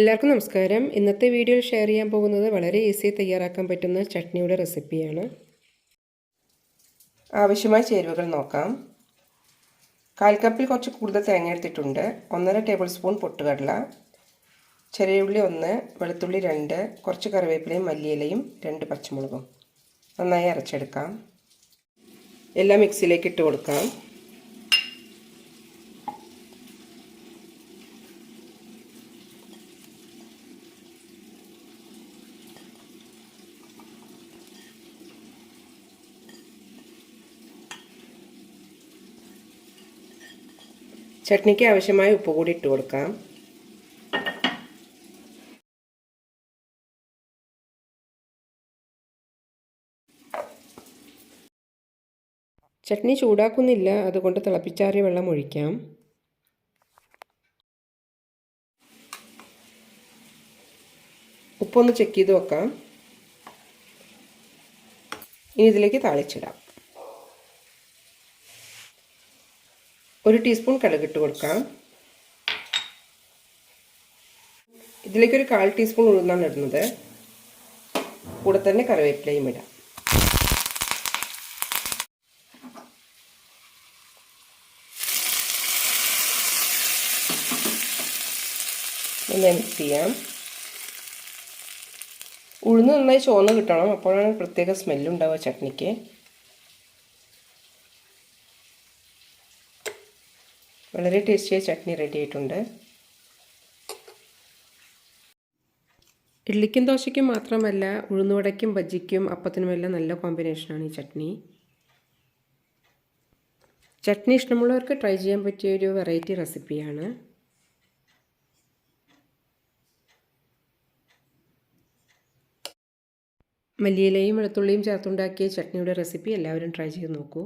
എല്ലാവർക്കും നമസ്കാരം. ഇന്നത്തെ വീഡിയോയിൽ ഷെയർ ചെയ്യാൻ പോകുന്നത് വളരെ ഈസി തയ്യാറാക്കാൻ പറ്റുന്ന ചട്നിയുടെ റെസിപ്പിയാണ് ആവശ്യമായ ചേരുവകൾ നോക്കാം. കാൽ കപ്പിൽ കുറച്ച് കൂടുതൽ തേങ്ങ എടുത്തിട്ടുണ്ട്. ഒന്നര ടേബിൾ സ്പൂൺ പൊട്ടുകടല. ചെറിയ ഉള്ളി ഒന്ന് വെളുത്തുള്ളി രണ്ട് കുറച്ച് കറിവേപ്പിലയും മല്ലിയിലയും രണ്ട് പച്ചമുളകും. നന്നായി അരച്ചെടുക്കാം. എല്ലാം മിക്സിയിലേക്ക് ഇട്ട് കൊടുക്കാം. ചട്നിക്ക് ആവശ്യമായ ഉപ്പ് കൂടി ഇട്ട് കൊടുക്കാം. ചട്നി ചൂടാക്കുന്നില്ല അതുകൊണ്ട് തിളപ്പിച്ചാറിയ വെള്ളം ഒഴിക്കാം. ഉപ്പൊന്ന് ചെക്ക് ചെയ്ത് വെക്കാം. ഇനി ഇതിലേക്ക് താളിച്ചിടാം. ഒരു ടീസ്പൂൺ കടുകിട്ട് കൊടുക്കാം. ഇതിലേക്ക് ഒരു കാൽ ടീസ്പൂൺ ഉഴുന്നാണ് ഇടുന്നത്. കൂടെ തന്നെ കറിവേപ്പിലയും ഇടാം. നന്നായി മിക്സ് ചെയ്യാം. ഉഴുന്ന് നന്നായി ചുവന്ന് കിട്ടണം. അപ്പോഴാണ് പ്രത്യേക സ്മെല്ലുണ്ടാവുക ചട്നിക്ക്. വളരെ ടേസ്റ്റിയായ ചട്നി റെഡി ആയിട്ടുണ്ട്. ഇഡ്ലിക്കും ദോശയ്ക്കും മാത്രമല്ല ഉഴുന്നുവടയ്ക്കും ബജ്ജിക്കും അപ്പത്തിനുമെല്ലാം നല്ല കോമ്പിനേഷനാണ് ഈ ചട്നി. ചട്നി ഇഷ്ടമുള്ളവർക്ക് ട്രൈ ചെയ്യാൻ പറ്റിയ ഒരു വെറൈറ്റി റെസിപ്പിയാണ് മല്ലിയിലയും വെളുത്തുള്ളിയും ചേർത്തുണ്ടാക്കിയ ചട്നിയുടെ റെസിപ്പി എല്ലാവരും ട്രൈ ചെയ്ത് നോക്കൂ.